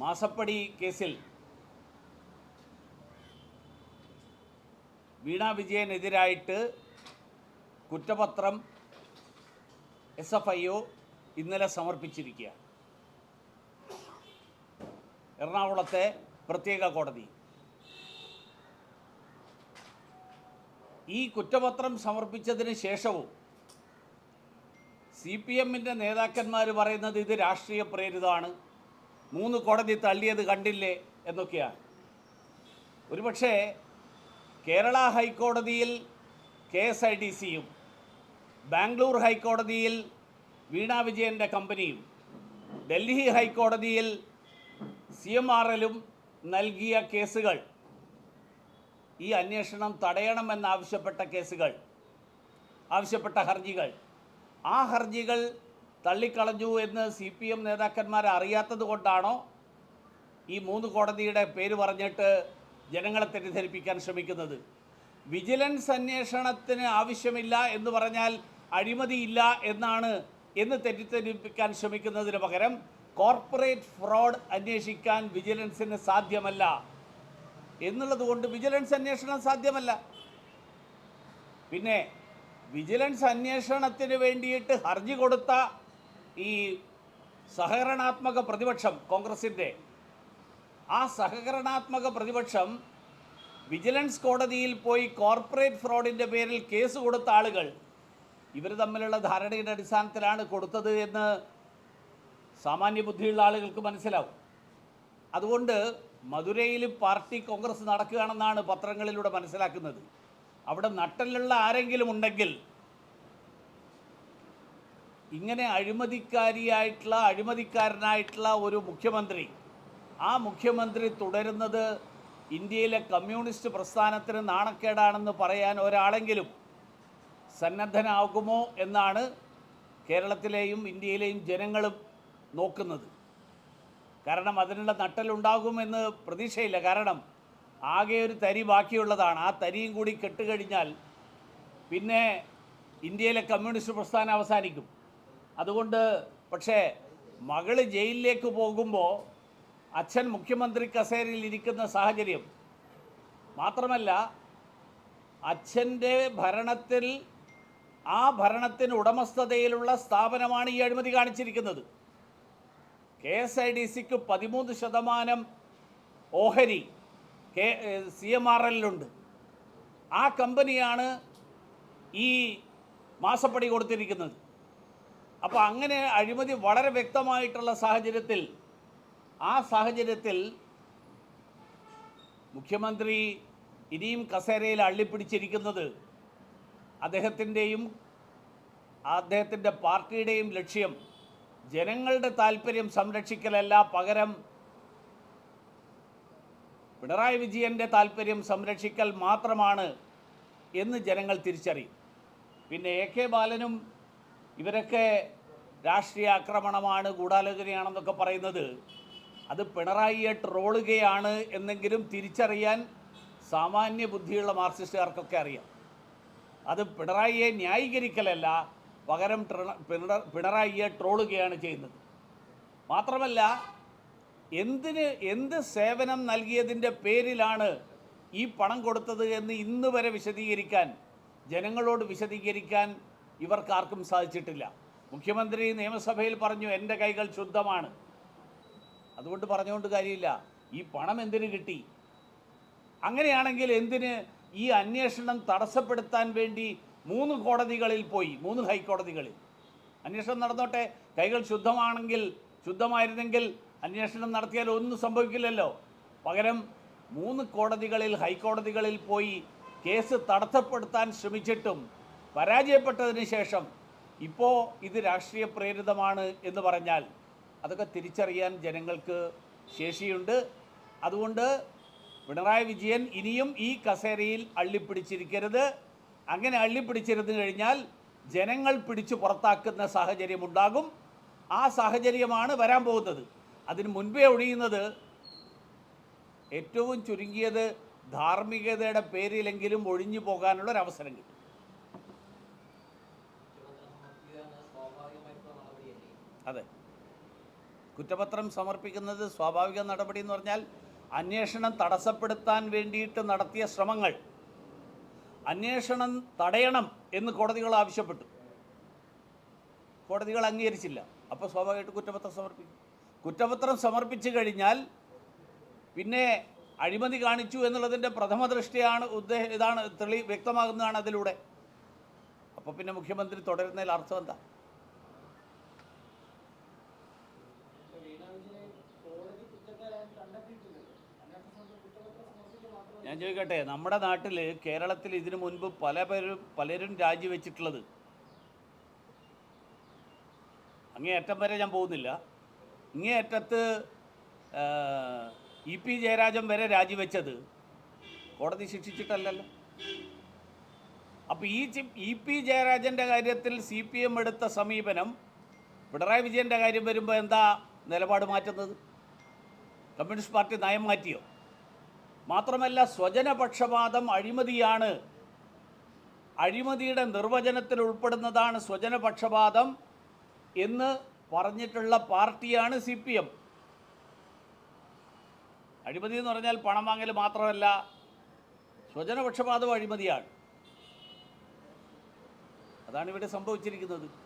മാസപ്പടി കേസിൽ വീണ വിജയനെതിരായിട്ട് കുറ്റപത്രം എസ് എഫ് ഐ ഒ ഇന്നലെ സമർപ്പിച്ചിരിക്കുക. എറണാകുളത്തെ പ്രത്യേക കോടതി. ഈ കുറ്റപത്രം സമർപ്പിച്ചതിന് ശേഷവും സി പി എമ്മിന്റെ നേതാക്കന്മാർ പറയുന്നത് ഇത് രാഷ്ട്രീയ പ്രേരിതമാണ്. മൂന്ന് കോടതി തള്ളിയത് കണ്ടില്ലേ എന്നൊക്കെയാണ്. ഒരുപക്ഷേ കേരള ഹൈക്കോടതിയിൽ കെ എസ് ഐ ഡി സിയും ബാംഗ്ലൂർ ഹൈക്കോടതിയിൽ വീണ വിജയന്റെ കമ്പനിയും ഡൽഹി ഹൈക്കോടതിയിൽ സി എം ആർ എല്ലും നൽകിയ കേസുകൾ ഈ അന്വേഷണം തടയണമെന്നാവശ്യപ്പെട്ട കേസുകൾ ആവശ്യപ്പെട്ട ഹർജികൾ ആ ഹർജികൾ തള്ളിക്കളഞ്ഞു എന്ന് സി പി എം നേതാക്കന്മാർ അറിയാത്തത് കൊണ്ടാണോ ഈ മൂന്ന് കോടതിയുടെ പേര് പറഞ്ഞിട്ട് ജനങ്ങളെ തെറ്റിദ്ധരിപ്പിക്കാൻ ശ്രമിക്കുന്നത്? വിജിലൻസ് അന്വേഷണത്തിന് ആവശ്യമില്ല എന്ന് പറഞ്ഞാൽ അഴിമതിയില്ല എന്നാണ് എന്ന് തെറ്റിദ്ധരിപ്പിക്കാൻ ശ്രമിക്കുന്നതിന് പകരം കോർപ്പറേറ്റ് ഫ്രോഡ് അന്വേഷിക്കാൻ വിജിലൻസിന് സാധ്യമല്ല. എന്നുള്ളത് കൊണ്ട് വിജിലൻസ് അന്വേഷണം സാധ്യമല്ല. പിന്നെ വിജിലൻസ് അന്വേഷണത്തിന് വേണ്ടിയിട്ട് ഹർജി കൊടുത്ത ഈ സഹകരണാത്മക പ്രതിപക്ഷം കോൺഗ്രസിന്റെ ആ സഹകരണാത്മക പ്രതിപക്ഷം വിജിലൻസ് കോടതിയിൽ പോയി കോർപ്പറേറ്റ് ഫ്രോഡിന്റെ പേരിൽ കേസ് കൊടുത്ത ആളുകൾ ഇവർ തമ്മിലുള്ള ധാരണയുടെ അടിസ്ഥാനത്തിലാണ് കൊടുത്തത് എന്ന് സാമാന്യ ബുദ്ധിയുള്ള ആളുകൾക്ക് മനസ്സിലാവും. അതുകൊണ്ട് മധുരയിൽ പാർട്ടി കോൺഗ്രസ് നടക്കുകയാണെന്നാണ് പത്രങ്ങളിലൂടെ മനസ്സിലാക്കുന്നത്. അവിടെ നട്ടലുള്ള ആരെങ്കിലും ഉണ്ടെങ്കിൽ ഇങ്ങനെ അഴിമതിക്കാരിയായിട്ടുള്ള അഴിമതിക്കാരനായിട്ടുള്ള ഒരു മുഖ്യമന്ത്രി. ആ മുഖ്യമന്ത്രി തുടരുന്നത് ഇന്ത്യയിലെ കമ്മ്യൂണിസ്റ്റ് പ്രസ്ഥാനത്തിന് നാണക്കേടാണെന്ന് പറയാൻ ഒരാളെങ്കിലും സന്നദ്ധനാകുമോ എന്നാണ് കേരളത്തിലെയും ഇന്ത്യയിലെയും ജനങ്ങളും നോക്കുന്നത്. കാരണം അതിനുള്ള നട്ടലുണ്ടാകുമെന്ന് പ്രതീക്ഷയില്ല. കാരണം ആകെ ഒരു തരി ബാക്കിയുള്ളതാണ്. ആ തരിയും കൂടി കെട്ടുകഴിഞ്ഞാൽ പിന്നെ ഇന്ത്യയിലെ കമ്മ്യൂണിസ്റ്റ് പ്രസ്ഥാനം അവസാനിക്കും. അതുകൊണ്ട് പക്ഷേ മകൾ ജയിലിലേക്ക് പോകുമ്പോൾ അച്ഛൻ മുഖ്യമന്ത്രി കസേരയിൽ ഇരിക്കുന്ന സാഹചര്യം മാത്രമല്ല അച്ഛന്റെ ഭരണത്തിൽ ആ ഭരണത്തിന് ഉടമസ്ഥതയിലുള്ള സ്ഥാപനമാണ് ഈ അഴിമതി കാണിച്ചിരിക്കുന്നത്. കെ എസ് ഐ ഡി സിക്ക് പതിമൂന്ന് ശതമാനം ഓഹരി കെ സി എം ആർ എല്ലിലുണ്ട്. ആ കമ്പനിയാണ് ഈ മാസപ്പടി കൊടുത്തിരിക്കുന്നത്. അപ്പോൾ അങ്ങനെ അഴിമതി വളരെ വ്യക്തമായിട്ടുള്ള സാഹചര്യത്തിൽ ആ സാഹചര്യത്തിൽ മുഖ്യമന്ത്രി ഇനിയും കസേരയിൽ അള്ളിപ്പിടിച്ചിരിക്കുന്നത് അദ്ദേഹത്തിന്റെയും അദ്ദേഹത്തിന്റെ പാർട്ടിയുടെയും ലക്ഷ്യം ജനങ്ങളുടെ താല്പര്യം സംരക്ഷിക്കലല്ല പകരം പിണറായി വിജയന്റെ താല്പര്യം സംരക്ഷിക്കൽ മാത്രമാണ് എന്ന് ജനങ്ങൾ തിരിച്ചറിയും. പിന്നെ എ കെ ബാലനും ഇവരൊക്കെ രാഷ്ട്രീയ ആക്രമണമാണ് ഗൂഢാലോചനയാണെന്നൊക്കെ പറയുന്നത്. അത് പിണറായിയെ ട്രോളുകയാണ് എന്നെങ്കിലും തിരിച്ചറിയാൻ സാമാന്യ ബുദ്ധിയുള്ള മാർക്സിസ്റ്റുകാർക്കൊക്കെ അറിയാം. അത് പിണറായിയെ ന്യായീകരിക്കലല്ല പകരം പിണറായിയെ ട്രോളുകയാണ് ചെയ്യുന്നത്. മാത്രമല്ല എന്തിന് എന്ത് സേവനം നൽകിയതിന്റെ പേരിലാണ് ഈ പണം കൊടുത്തത് എന്ന് ഇന്ന് വരെ വിശദീകരിക്കാൻ ജനങ്ങളോട് വിശദീകരിക്കാൻ ഇവർക്കാർക്കും സാധിച്ചിട്ടില്ല. മുഖ്യമന്ത്രി നിയമസഭയിൽ പറഞ്ഞു എന്റെ കൈകൾ ശുദ്ധമാണ്. അതുകൊണ്ട് പറഞ്ഞുകൊണ്ട് കാര്യമില്ല. ഈ പണം എന്തിന് കിട്ടി? അങ്ങനെയാണെങ്കിൽ എന്തിന് ഈ അന്വേഷണം തടസ്സപ്പെടുത്താൻ വേണ്ടി മൂന്ന് കോടതികളിൽ പോയി മൂന്ന് ഹൈക്കോടതികളിൽ? അന്വേഷണം നടന്നോട്ടെ. കൈകൾ ശുദ്ധമാണെങ്കിൽ ശുദ്ധമായിരുന്നെങ്കിൽ അന്വേഷണം നടത്തിയാൽ ഒന്നും സംഭവിക്കില്ലല്ലോ. പകരം മൂന്ന് കോടതികളിൽ ഹൈക്കോടതികളിൽ പോയി കേസ് തടസ്സപ്പെടുത്താൻ ശ്രമിച്ചിട്ടും പരാജയപ്പെട്ടതിന് ശേഷം ഇപ്പോൾ ഇത് രാഷ്ട്രീയ പ്രേരിതമാണ് എന്ന് പറഞ്ഞാൽ അതൊക്കെ തിരിച്ചറിയാൻ ജനങ്ങൾക്ക് ശേഷിയുണ്ട്. അതുകൊണ്ട് പിണറായി വിജയൻ ഇനിയും ഈ കസേരയിൽ അള്ളിപ്പിടിച്ചിരിക്കരുത്. അങ്ങനെ അള്ളിപ്പിടിച്ചിരുന്നു കഴിഞ്ഞാൽ ജനങ്ങൾ പിടിച്ചു പുറത്താക്കുന്ന സാഹചര്യം ഉണ്ടാകും. ആ സാഹചര്യമാണ് വരാൻ പോകുന്നത്. അതിന് മുൻപേ ഒഴിയുന്നത് ഏറ്റവും ചുരുങ്ങിയത് ധാർമ്മികതയുടെ പേരിലെങ്കിലും ഒഴിഞ്ഞു പോകാനുള്ള ഒരു അവസരം കിട്ടും. അതെ. കുറ്റപത്രം സമർപ്പിക്കുന്നത് സ്വാഭാവിക നടപടി എന്ന് പറഞ്ഞാൽ അന്വേഷണം തടസ്സപ്പെടുത്താൻ വേണ്ടിയിട്ട് നടത്തിയ ശ്രമങ്ങൾ. അന്വേഷണം തടയണം എന്ന് കോടതികൾ ആവശ്യപ്പെട്ടു. കോടതികൾ അംഗീകരിച്ചില്ല. അപ്പോൾ സ്വാഭാവികമായിട്ട് കുറ്റപത്രം സമർപ്പിക്കും. കുറ്റപത്രം സമർപ്പിച്ചു കഴിഞ്ഞാൽ പിന്നെ അഴിമതി കാണിച്ചു എന്നുള്ളതിന്റെ പ്രഥമ ദൃഷ്ടിയാണ് ഉദ്ദേ ഇതാണ് തെളി വ്യക്തമാകുന്നതാണ് അതിലൂടെ. അപ്പോൾ പിന്നെ മുഖ്യമന്ത്രി തുടരുന്നതിൽ അർത്ഥം എന്താ? ഞാൻ ചോദിക്കട്ടെ നമ്മുടെ നാട്ടിൽ കേരളത്തിൽ ഇതിനു മുൻപ് പല പേരും പലരും രാജിവെച്ചിട്ടുള്ളത്? അങ്ങേയറ്റം വരെ ഞാൻ പോകുന്നില്ല. ഇങ്ങേയറ്റത്ത് ഇ പി ജയരാജൻ വരെ രാജിവെച്ചത് കോടതി ശിക്ഷിച്ചിട്ടല്ലല്ലോ. അപ്പോൾ ഈ ഇ പി ജയരാജന്റെ കാര്യത്തിൽ സി പി എം എടുത്ത സമീപനം പിണറായി വിജയന്റെ കാര്യം വരുമ്പോൾ എന്താ നിലപാട് മാറ്റുന്നത്? കമ്മ്യൂണിസ്റ്റ് പാർട്ടി നയം മാറ്റിയോ? മാത്രമല്ല സ്വജനപക്ഷപാതം അഴിമതിയാണ്. അഴിമതിയുടെ നിർവചനത്തിൽ ഉൾപ്പെടുന്നതാണ് സ്വജനപക്ഷപാതം എന്ന് പറഞ്ഞിട്ടുള്ള പാർട്ടിയാണ് സി പി എം. അഴിമതി എന്ന് പറഞ്ഞാൽ പണം വാങ്ങൽ മാത്രമല്ല സ്വജനപക്ഷപാതം അഴിമതിയാണ്. അതാണ് ഇവിടെ സംഭവിച്ചിരിക്കുന്നത്.